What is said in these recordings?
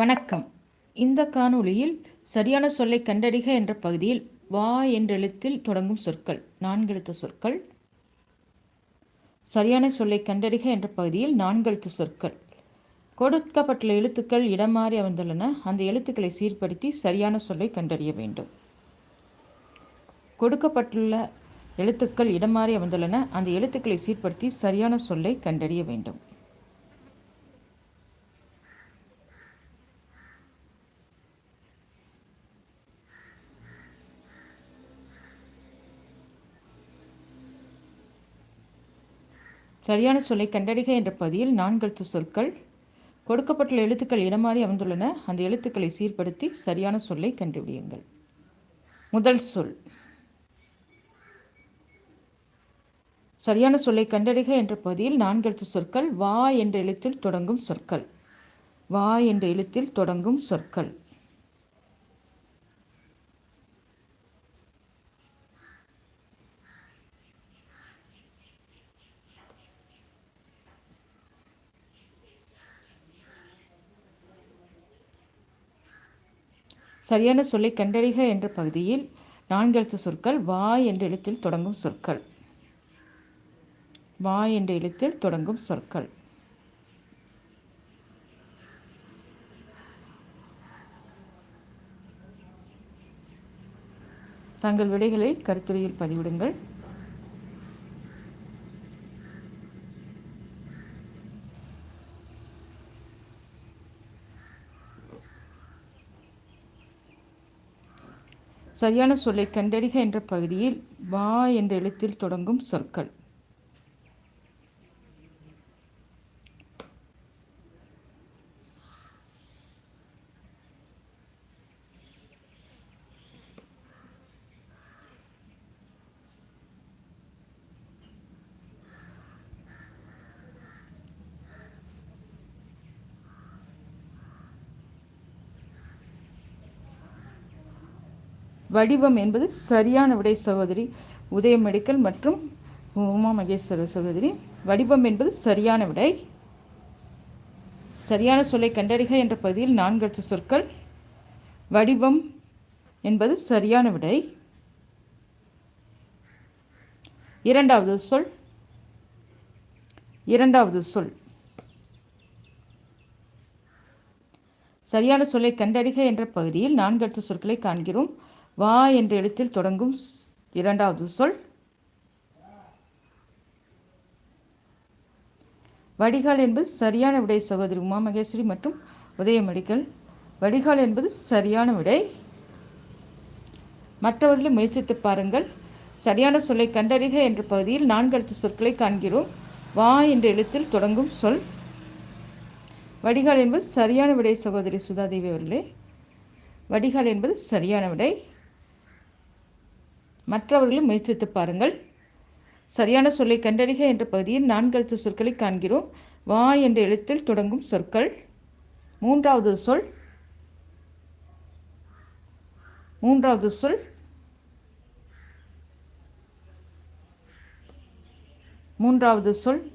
வணக்கம். இந்த காணொளியில் சரியான சொல்லை கண்டறிக என்ற பகுதியில் வா என்ற எழுத்தில் தொடங்கும் சொற்கள் நான்கெழுத்து சொற்கள் சரியான சொல்லை கண்டறிக என்ற பகுதியில் நான்கெழுத்து சொற்கள். கொடுக்கப்பட்டுள்ள எழுத்துக்கள் இடமாறி அமைந்துள்ளன. அந்த எழுத்துக்களை சீர்படுத்தி சரியான சொல்லை கண்டறிய வேண்டும். கொடுக்கப்பட்டுள்ள எழுத்துக்கள் இடம் மாறி அமைந்துள்ளன. அந்த எழுத்துக்களை சீர்படுத்தி சரியான சொல்லை கண்டறிய வேண்டும். சரியான சொல்லை கண்டறிக என்ற பதியில் நான்கெழுத்து சொற்கள். கொடுக்கப்பட்டுள்ள எழுத்துக்கள் இடமாறி அமைந்துள்ளன. அந்த எழுத்துக்களை சீர்படுத்தி சரியான சொல்லை கண்டுபிடியுங்கள். முதல் சொல். சரியான சொல்லை கண்டறிக என்ற பதியில் நான்கெழுத்து சொற்கள். வா என்ற எழுத்தில் தொடங்கும் சொற்கள். வா என்ற எழுத்தில் தொடங்கும் சொற்கள். சரியான சொல்லை கண்டறிக என்ற பகுதியில் நான்கெழுத்து சொற்கள் வா என்ற எழுத்தில் தொடங்கும் சொற்கள். வா என்ற எழுத்தில் தொடங்கும் சொற்கள். தங்கள் விடைகளை கருத்துரையில் பதிவிடுங்கள். சரியான சொல்லை கண்டறிக என்ற பகுதியில் வா என்ற எழுத்தில் தொடங்கும் சொற்கள். வடிவம் என்பது சரியான விடை சகோதரி உதய மெடிக்கல் மற்றும் உமா மகேஸ்வர சகோதரி. வடிவம் என்பது சரியான விடை. சரியான சொல்லை கண்டறிக என்ற பகுதியில் நான்கு சொற்கள். வடிவம் என்பது சரியான விடை. இரண்டாவது சொல். இரண்டாவது சொல். சரியான சொல்லை கண்டறிக என்ற பகுதியில் நான்கு சொற்களை காண்கிறோம். வா என்ற எழுத்தில் தொடங்கும் இரண்டாவது சொல். வடிகால் என்பது சரியான விடை சகோதரி உமா மகேஸ்வரி மற்றும் உதயமடிக்கல் வடிகால் என்பது சரியான விடை. மற்றவர்களை முயற்சித்து பாருங்கள். சரியான சொல்லை கண்டறிக என்ற பகுதியில் நான்கு எழுத்து சொற்களை காண்கிறோம். வா என்ற எழுத்தில் தொடங்கும் சொல். வடிகால் என்பது சரியான விடை சகோதரி சுதாதேவி அவர்களே. வடிகால் என்பது சரியான விடை. மற்றவர்களும் முயற்சித்து பாருங்கள். சரியான சொல்லை கண்டறிக என்ற பகுதியில் நான்கெழுத்து சொற்களை காண்கிறோம். வா என்ற எழுத்தில் தொடங்கும் சொற்கள். மூன்றாவது சொல். மூன்றாவது சொல். மூன்றாவது சொல்.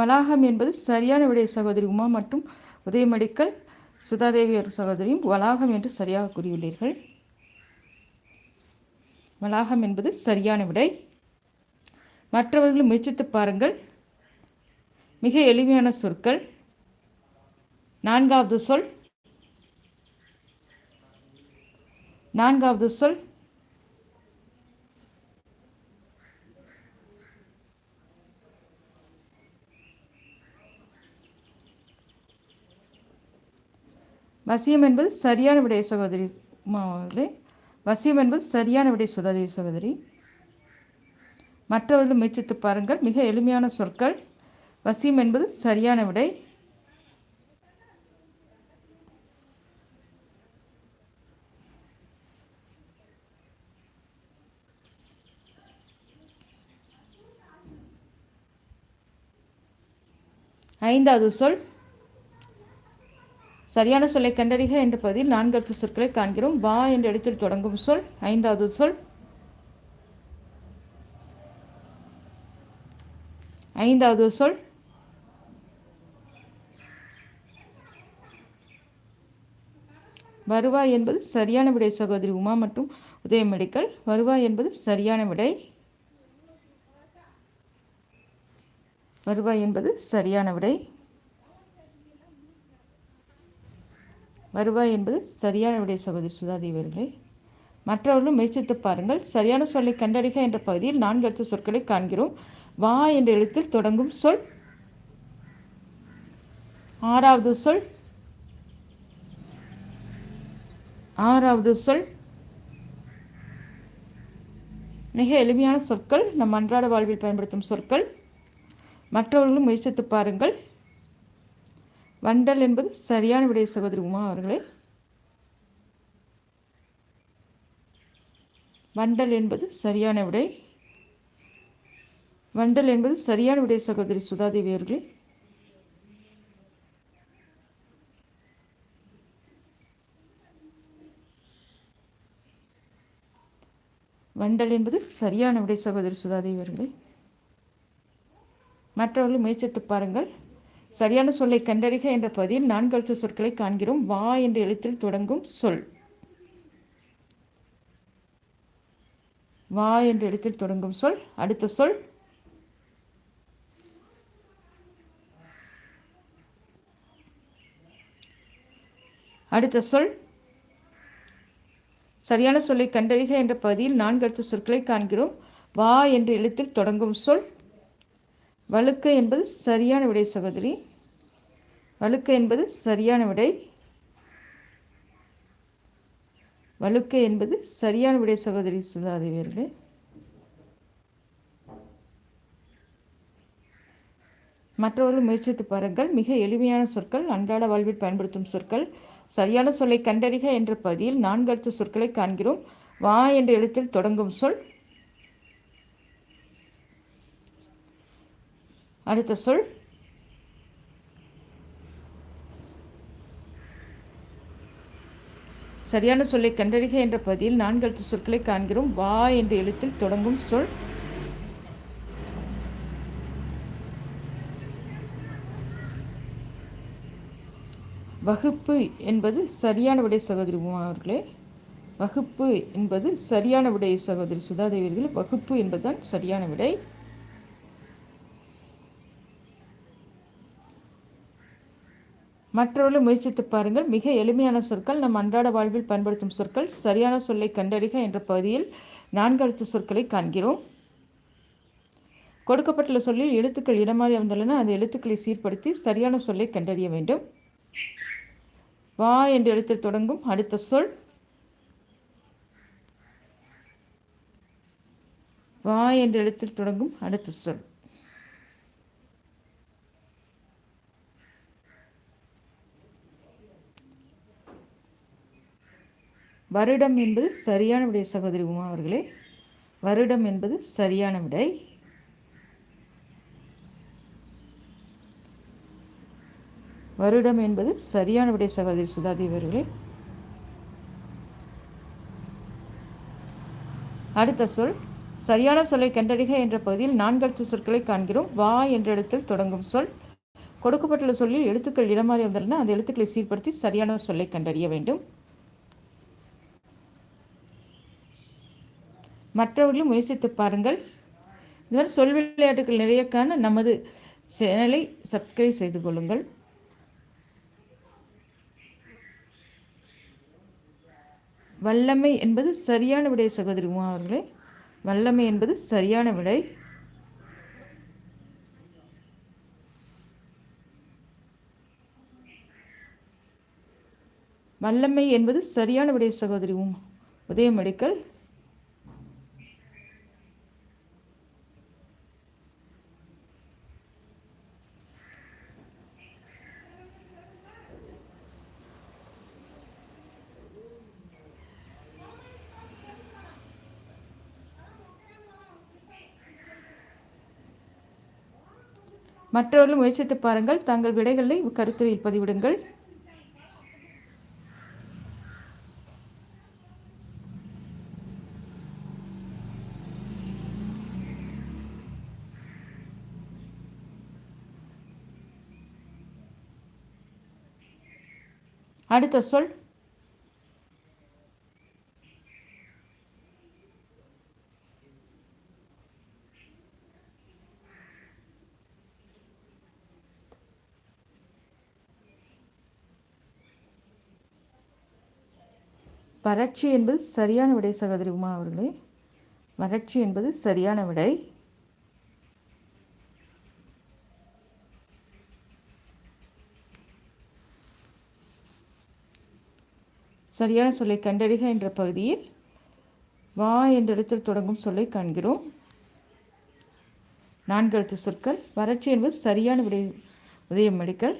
வளாகம் என்பது சரியான விடை சகோதரி உமா மற்றும் உதயமடிக்கல் சுதாதேவி சகோதரியும் வளாகம் என்று சரியாக கூறியுள்ளீர்கள். வளாகம் என்பது சரியான விடை. மற்றவர்களும் முயற்சித்து பாருங்கள். மிக எளிமையான சொற்கள். நான்காவது சொல். நான்காவது சொல். வசியம் என்பது சரியான விடை சகோதரி வசியம் என்பது சரியான விடை சகோதரி சகோதரி. மற்றவர்கள் முயற்சித்து பாருங்கள். மிக எளிமையான சொற்கள். வசியம் என்பது சரியான விடை. ஐந்தாவது சொல். சரியான சொல்லை கண்டறிக என்ற பகுதியில் நான்கு சொற்களை காண்கிறோம். வா என்ற இடத்தில் தொடங்கும் சொல் ஐந்தாவது சொல். ஐந்தாவது சொல். வருவாய் என்பது சரியான விடை சகோதரி உமா மற்றும் உதயமெடிக்கல் வருவாய் என்பது சரியான விடை. வருவாய் என்பது சரியான விடை. வருவாய் என்பது சரியான விடை சகோதரி சுதாதேவர்களே மற்றவர்களும் முயற்சித்து பாருங்கள். சரியான சொல்லை கண்டறிக என்ற பகுதியில் நான்கு எழுத்து சொற்களை காண்கிறோம். வா என்ற எழுத்தில் தொடங்கும் சொல். ஆறாவது சொல். ஆறாவது சொல். மிக எளிமையான சொற்கள். நம் அன்றாட வாழ்வில் பயன்படுத்தும் சொற்கள். மற்றவர்களும் முயற்சித்து பாருங்கள். வண்டல் என்பது சரியான விடை சகோதரி உமா அவர்களே. வண்டல் என்பது சரியான விடை. வண்டல் என்பது சரியான விடை சகோதரி சுதாதேவி அவர்களே. வண்டல் என்பது சரியான விடை சகோதரி சுதாதேவி அவர்களே. மற்றவர்கள் முயற்சித்து பாருங்கள். சரியான சொல்லை கண்டறிக என்ற பகுதியில் நான்கு சொற்களை காண்கிறோம். வா என்ற எழுத்தில் தொடங்கும் சொல். வா என்ற எழுத்தில் தொடங்கும் சொல். அடுத்த சொல். அடுத்த சொல். சரியான சொல்லை கண்டறிக என்ற பகுதியில் நான்கு சொற்களை காண்கிறோம். வா என்ற எழுத்தில் தொடங்கும் சொல். வழுக்கை என்பது சரியான விடை சகோதரி. வழுக்கை என்பது சரியான விடை. வழுக்கை என்பது சரியான விடை சகோதரி சுதாதேவியர்களே. மற்றவர்கள் முயற்சித்து பாருங்கள். மிக எளிமையான சொற்கள் அன்றாட வாழ்வில் பயன்படுத்தும் சொற்கள். சரியான சொல்லை கண்டறிக என்ற பகுதியில் நான்கு அடுத்த சொற்களை காண்கிறோம். வா என்ற எழுத்தில் தொடங்கும் சொல் அடுத்த சொல். சரியான சொல்லை கண்டறிக என்ற பகுதியில் நான்கு சொற்களை காண்கிறோம். வா என்ற எழுத்தில் தொடங்கும் சொல். வகுப்பு என்பது சரியான விடை சகோதரி உமா அவர்களே. வகுப்பு என்பது சரியான விடை சகோதரி சுதாதேவியர்கள் வகுப்பு என்பதுதான் சரியான விடை. மற்றவர்களும் முயற்சித்து பாருங்கள். மிக எளிமையான சொற்கள் நம் அன்றாட வாழ்வில் பயன்படுத்தும் சொற்கள். சரியான சொல்லை கண்டறிக என்ற பகுதியில் நான்கழுத்து சொற்களை காண்கிறோம். கொடுக்கப்பட்டுள்ள சொல்லில் எழுத்துக்கள் இடமாறி வந்துள்ளன அந்த எழுத்துக்களை சீர்படுத்தி சரியான சொல்லை கண்டறிய வேண்டும். வா என்ற எழுத்தில் தொடங்கும் அடுத்த சொல். வா என்ற எழுத்தில் தொடங்கும் அடுத்த சொல். வருடம் என்பது சரியான விடை சகோதரி உமா அவர்களே. வருடம் என்பது சரியான விடை. வருடம் என்பது சரியான விடை சகோதரி சுதாதேவி அவர்களே. அடுத்த சொல் சரியான சொல்லை கண்டறிக என்ற பகுதியில் நான்கடுத்த சொற்களை காண்கிறோம். வா என்ற இடத்தில் தொடங்கும் சொல். கொடுக்கப்பட்டுள்ள சொல்லில் எழுத்துக்கள் இடமாறி வந்துள்ளன அந்த எழுத்துக்களை சீர்படுத்தி சரியான சொல்லை கண்டறிய வேண்டும். மற்றவர்களும் முயற்சித்து பாருங்கள். இது மாதிரி சொல் விளையாட்டுகள் நிறைய காண நமது சேனலை சப்ஸ்கிரைப் செய்து கொள்ளுங்கள். வல்லமை என்பது சரியான விடை சகோதரி உமா அவர்களே. வல்லமை என்பது சரியான விடை. வல்லமை என்பது சரியான விடை சகோதரி உமா. உதய மெடிக்கல் மற்றவர்களும் முயற்சித்து பாருங்கள் தங்கள் விடைகளை கருத்துரையில் பதிவிடுங்கள். அடுத்த சொல் வறட்சி என்பது சரியான விடை சகோதரி உமா அவர்களே. வறட்சி என்பது சரியான விடை. சரியான சொல்லை கண்டறிக என்ற பகுதியில் வா என்ற இடத்தில் தொடங்கும் சொல்லை காண்கிறோம். நான்கு எழுத்து சொற்கள். வறட்சி என்பது சரியான விடை உதயம் மெடிக்கல்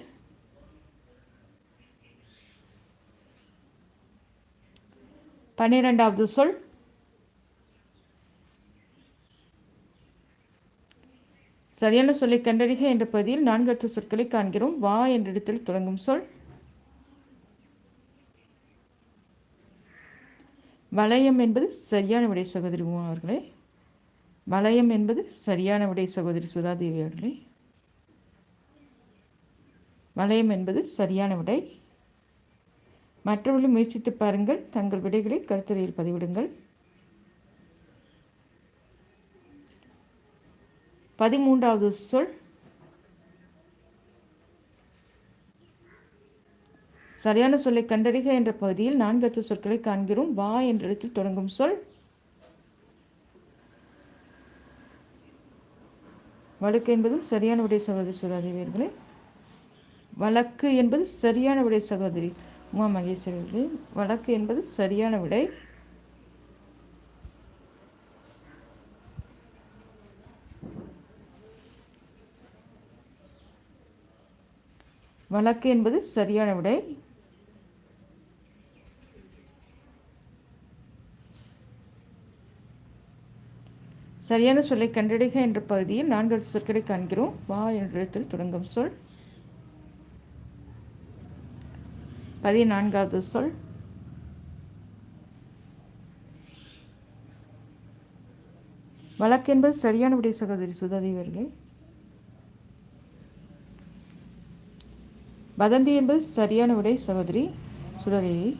பன்னிரெண்டாவது சொல். சரியான சொல்லை கண்டறிக என்ற பகுதியில் நான்கு எழுத்து சொற்களை காண்கிறோம். வா என்ற இடத்தில் தொடங்கும் சொல். வளையம் என்பது சரியான விடை சகோதரி உமா அவர்களே. வளையம் என்பது சரியான விடை சகோதரி சுதாதேவி அவர்களே. வளையம் என்பது சரியான விடை மற்றவர்களும் முயற்சித்து பாருங்கள். தங்கள் விடைகளை கருத்துரையில் பதிவிடுங்கள். பதிமூன்றாவது சொல். சரியான சொல்லை கண்டறிக என்ற பகுதியில் நான்கு சொற்களை காண்கிறோம். வா என்ற இடத்தில் தொடங்கும் சொல். வழக்கு என்பதும் சரியான விடை சகோதரி சுதாதேவியர்களே வழக்கு என்பது சரியான விடை சகோதரி. உமா மகேஸ்வரி வழக்கு என்பது சரியான விடை. வழக்கு என்பது சரியான விடை. சரியான சொல்லை கண்டறிக என்ற பகுதியில் நான்கு சொற்களை காண்கிறோம். வா என்ற இடத்தில் தொடங்கும் சொல். பதினான்காவது சொல். வழக்கு என்பது சரியான விடை சகோதரி சுதாதேவர்களே. வதந்தி என்பது சரியான விடை சகோதரி சுதாதேவி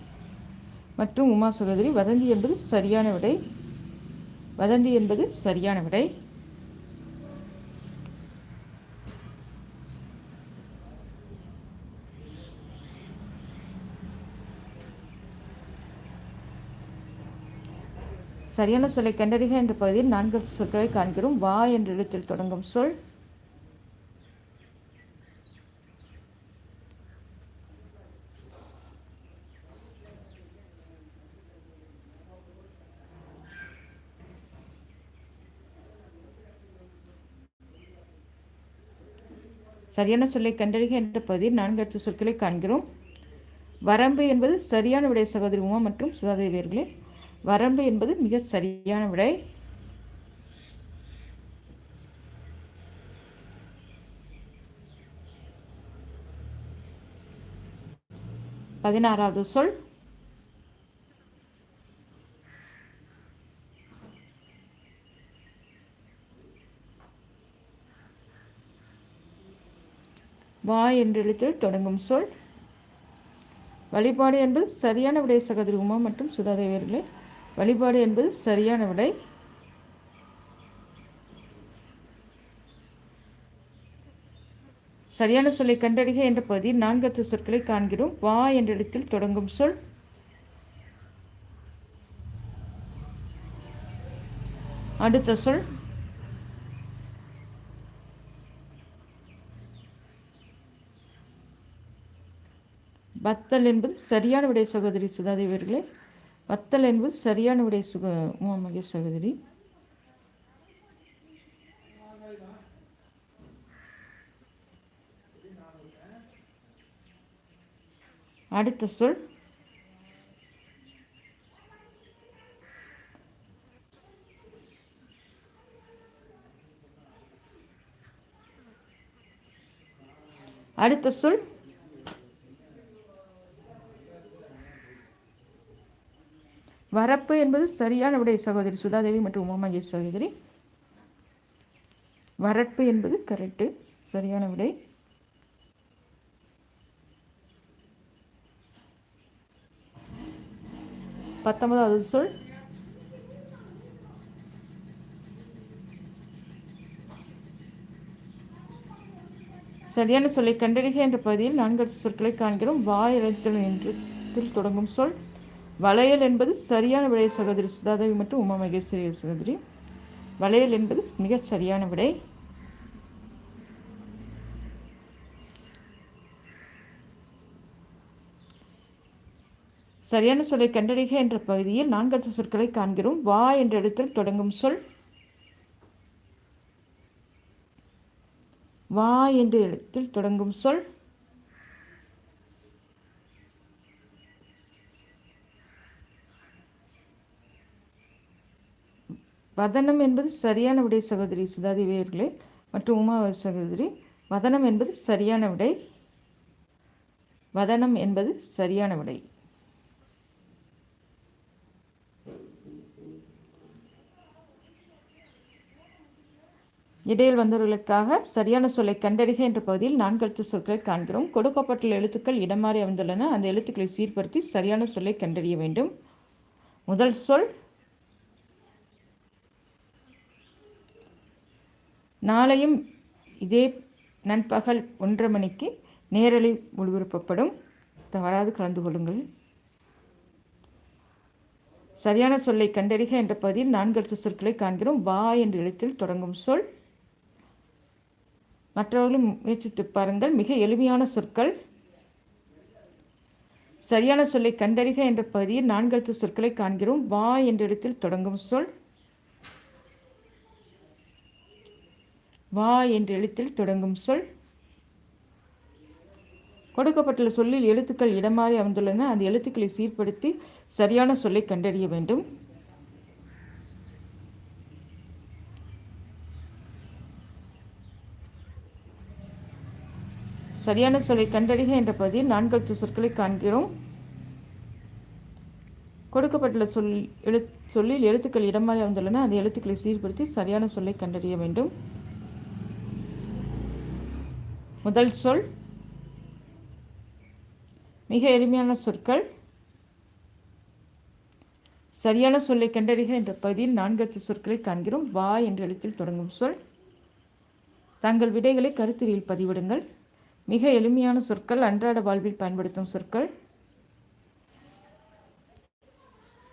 மற்றும் உமா சகோதரி வதந்தி என்பது சரியான விடை வதந்தி என்பது சரியான விடை சரியான சொல்லை கண்டறிக என்ற பகுதியில் நான்கு சொற்களை காண்கிறோம். வா என்ற எழுத்தில் தொடங்கும் சொல். சரியான சொல்லை கண்டறிக என்ற பகுதியில் நான்கு அடுத்த சொற்களை காண்கிறோம். வரம்பு என்பது சரியான விடை சகோதரி உமா மற்றும் சுதாதேவியர்களே வரம்பு என்பது மிக சரியான விடை. பதினாறாவது சொல். வா என்ற எழுத்தில் தொடங்கும் சொல். வழிபாடு என்பது சரியான விடை சகோதரி உமா மற்றும் சுதாதேவியர்களே. வழிபாடு என்பது சரியான விடை. சரியான சொல்லை கண்டறிக என்ற பகுதியில் நான்கத்து சொற்களை காண்கிறோம். வா என்ற இடத்தில் தொடங்கும் சொல். அடுத்த சொல். பத்தல் என்பது சரியான விடை சகோதரி சுதாதேவர்களே வத்தல் என்பது சரியான விடை சுக மகேஷ் சகோதரி. அடுத்த சொல். அடுத்த சொல். வரப்பு என்பது சரியான விடை சகோதரி சுதாதேவி மற்றும் உமாமகேஷ் சகோதரி. வரப்பு என்பது கரெக்டு சரியான விடை. பத்தொன்பதாவது சொல். சரியான சொல்லை கண்டறிக என்ற பகுதியில் நான்கு சொற்களை காண்கிறோம். வாய் எழுத்தல் என்று தொடங்கும் சொல். வளையல் என்பது சரியான விடை சகோதரி சுதாதேவி மற்றும் உமா மகேஸ்வரி சகோதரி. வளையல் என்பது மிகச் சரியான விடை. சரியான சொல்லை கண்டறிக என்ற பகுதியில் நான்கு சொற்களை காண்கிறோம். வா என்ற இடத்தில் தொடங்கும் சொல். வா என்ற இடத்தில் தொடங்கும் சொல். வதனம் என்பது சரியான விடை சகோதரி சுதாதிவேயர்களே மற்றும் உமா சகோதரி. வதனம் என்பது சரியான விடை. வதனம் என்பது சரியான விடை. இடையில் வந்தவர்களுக்காக சரியான சொல்லை கண்டறிக என்ற பகுதியில் நான்கு எழுத்து சொற்களை காண்கிறோம். கொடுக்கப்பட்டுள்ள எழுத்துக்கள் இடமாறி அமைந்துள்ளன. அந்த எழுத்துக்களை சீர்படுத்தி சரியான சொல்லை கண்டறிய வேண்டும். முதல் சொல் நாளையும் இதே நண்பகல் ஒன்றரை மணிக்கு நேரலை ஒளிபரப்பப்படும். தவறாது கலந்து கொள்ளுங்கள். சரியான சொல்லை கண்டறிக என்ற பகுதியில் நான்கெழுத்து சொற்களை காண்கிறோம். வா என்ற எழுத்தில் தொடங்கும் சொல். மற்றவர்களும் முயற்சித்து பாருங்கள். மிக எளிமையான சொற்கள். சரியான சொல்லை கண்டறிக என்ற பகுதியில் நான்கெழுத்து சொற்களை காண்கிறோம். வா என்ற இடத்தில் தொடங்கும் சொல். வா என்ற எழுத்தில் தொடங்கும் சொல். கொடுக்கப்பட்டுள்ள சொல்லில் எழுத்துக்கள் இடமாறி அமைந்துள்ளன. அந்த எழுத்துக்களை சீர்படுத்தி சரியான சொல்லை கண்டறிய வேண்டும். சரியான சொல்லை கண்டறிக என்ற பகுதியில் நான்கெழுத்து சொற்களை காண்கிறோம். கொடுக்கப்பட்டுள்ள சொல் எழு சொல்லில் எழுத்துக்கள் இடமாறி அமைந்துள்ளன. அந்த எழுத்துக்களை சீர்படுத்தி சரியான சொல்லை கண்டறிய வேண்டும். முதல் சொல். மிக எளிமையான சொற்கள். சரியான சொல்லை கண்டறிக என்ற பகுதியில் நான்கு சொற்களை காண்கிறோம். வா என்ற எழுத்தில் தொடங்கும் சொல். தங்கள் விடைகளை கருத்திரியில் பதிவிடுங்கள். மிக எளிமையான சொற்கள். அன்றாட வாழ்வில் பயன்படுத்தும் சொற்கள்.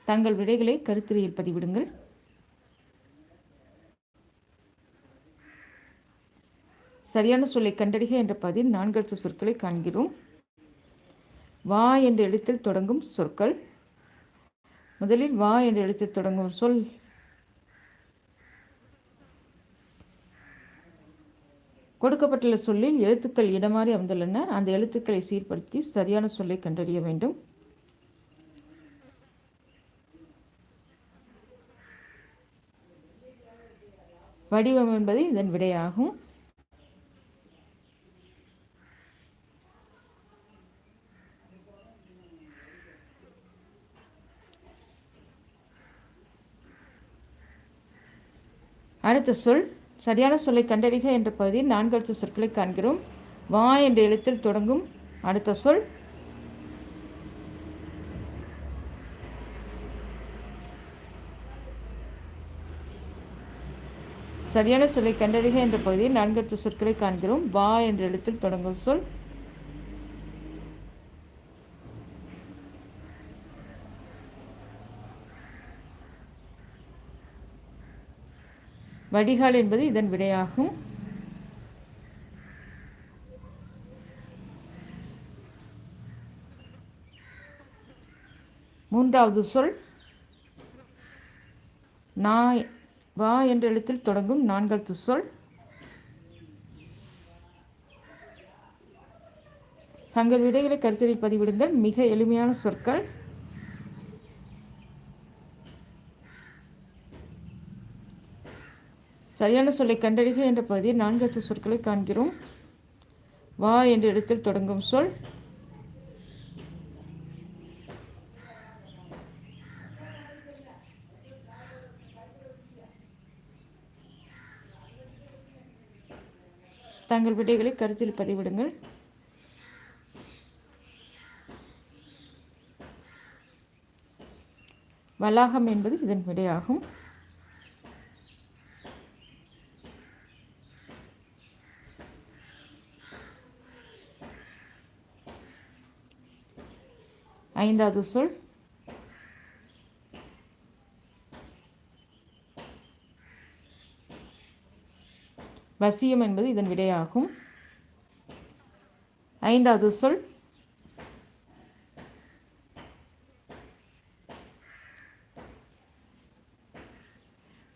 தங்கள் விடைகளை கருத்திரியில் பதிவிடுங்கள். சரியான சொல்லை கண்டறிக என்ற பதில் நான்கு சொற்களை காண்கிறோம். வா என்ற எழுத்தில் தொடங்கும் சொற்கள். முதலில் வா என்ற எழுத்தில் தொடங்கும் சொல். கொடுக்கப்பட்டுள்ள சொல்லில் எழுத்துக்கள் இடமாறி அமைந்துள்ளன. அந்த எழுத்துக்களை சீர்படுத்தி சரியான சொல்லை கண்டறிய வேண்டும். வடிவம் என்பது இதன் விடையாகும். அடுத்த சொல் சரியான சொல்லை கண்டறிக என்ற பகுதியில் நான்கு சொற்களை காண்கிறோம். வா என்ற எழுத்தில் தொடங்கும் அடுத்த சொல். சரியான சொல்லை கண்டறிக என்ற பகுதியில் நான்கு சொற்களை காண்கிறோம். வா என்ற எழுத்தில் தொடங்கும் சொல். வடிகால் என்பது இதன் விடையாகும். மூன்றாவது சொல் நாய் வா என்ற எழுத்தில் தொடங்கும் நான்காவது சொல் தங்கள் விடைகளை கருத்தில் பதிவிடுங்கள். மிக எளிமையான சொற்கள். சரியான சொல்லை கண்டறிக என்ற பகுதியில் நான்கு சொற்களை காண்கிறோம். வா என்ற இடத்தில் தொடங்கும் சொல். தங்கள் விடைகளை கருத்தில் பதிவிடுங்கள். வளாகம் என்பது இதன் விடையாகும். ஐந்தாவது சொல். வசியம் என்பது இதன் விடையாகும். ஐந்தாவது சொல்.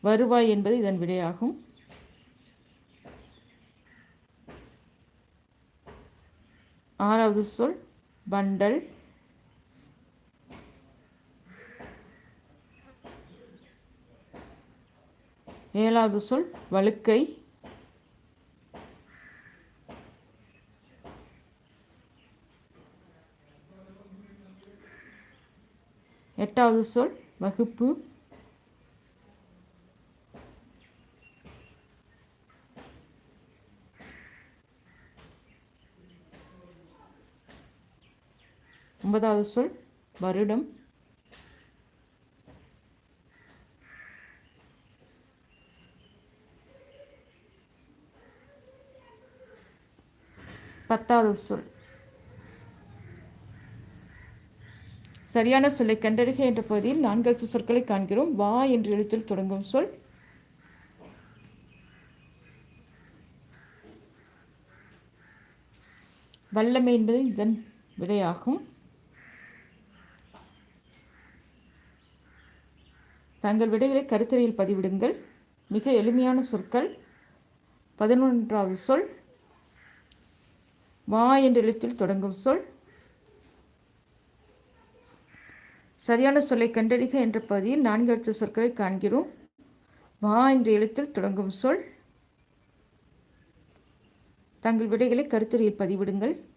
வருவாய் என்பது இதன் விடையாகும். ஆறாவது சொல். பண்டல் ஏழாவது சொல் வழுக்கை. எட்டாவது சொல் வகுப்பு. ஒன்பதாவது சொல் வருடம். பத்தாவது சொல். சரியான சொல்லை கண்டறிக என்ற பகுதியில் நான்கு சொற்களை காண்கிறோம். வா என்ற எழுத்தில் தொடங்கும் சொல். வல்லமை என்பது இதன் விடையாகும். தங்கள் விடைகளை கருத்தறையில் பதிவிடுங்கள். மிக எளிமையான சொற்கள். பதினொன்றாவது சொல். வா என்ற எழுத்தில் தொடங்கும் சொல். சரியான சொல்லை கண்டறிக என்ற பகுதியில் நான்கு எழுத்து சொற்களை காண்கிறோம். வா என்ற எழுத்தில் தொடங்கும் சொல். தங்கள் விடைகளை கருத்துரையில் பதிவிடுங்கள்.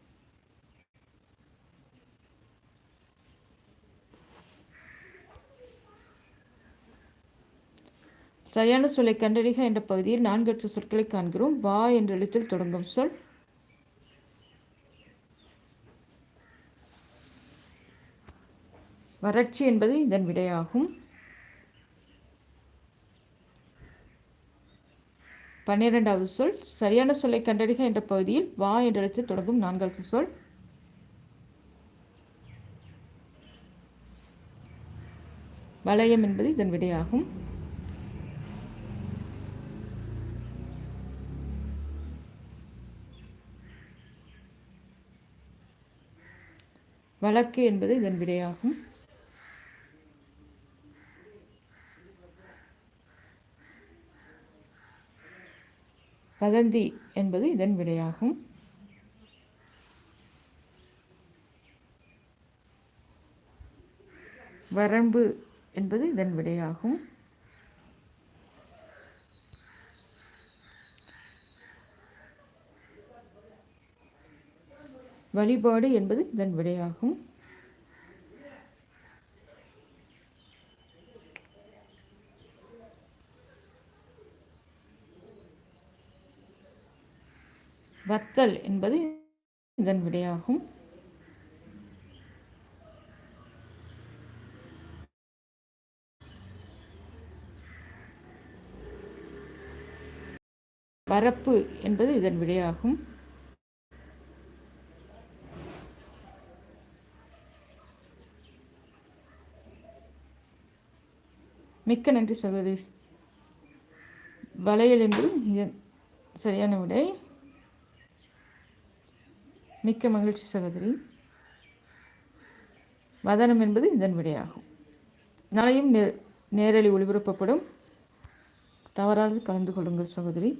சரியான சொல்லை கண்டறிக என்ற பகுதியில் நான்கு சொற்களை காண்கிறோம். வா என்ற எழுத்தில் தொடங்கும் சொல். வறட்சி என்பது இதன் விடையாகும். பன்னிரெண்டாவது சொல் சரியான சொல்லை கண்டறிக என்ற பகுதியில் வா என்ற எழுத்து தொடங்கும் நான்காவது சொல். வளையம் என்பது இதன் விடையாகும். வழக்கு என்பது இதன் விடையாகும். வதந்தி என்பது இதன் விடையாகும். வரம்பு என்பது இதன் விடையாகும். வழிபாடு என்பது இதன் விடையாகும். வத்தல் என்பது இதன் விடையாகும். பரப்பு என்பது இதன் விடையாகும். மிக்க நன்றி சகோதரி. வளையல் என்பது சரியான விடை. மிக்க மகிழ்ச்சி சகோதரி. வதனம் என்பது இதன் விடையாகும். நாளையும் நே நேரலை ஒளிபரப்பப்படும். தவறாது கலந்து கொள்ளுங்கள் சகோதரி.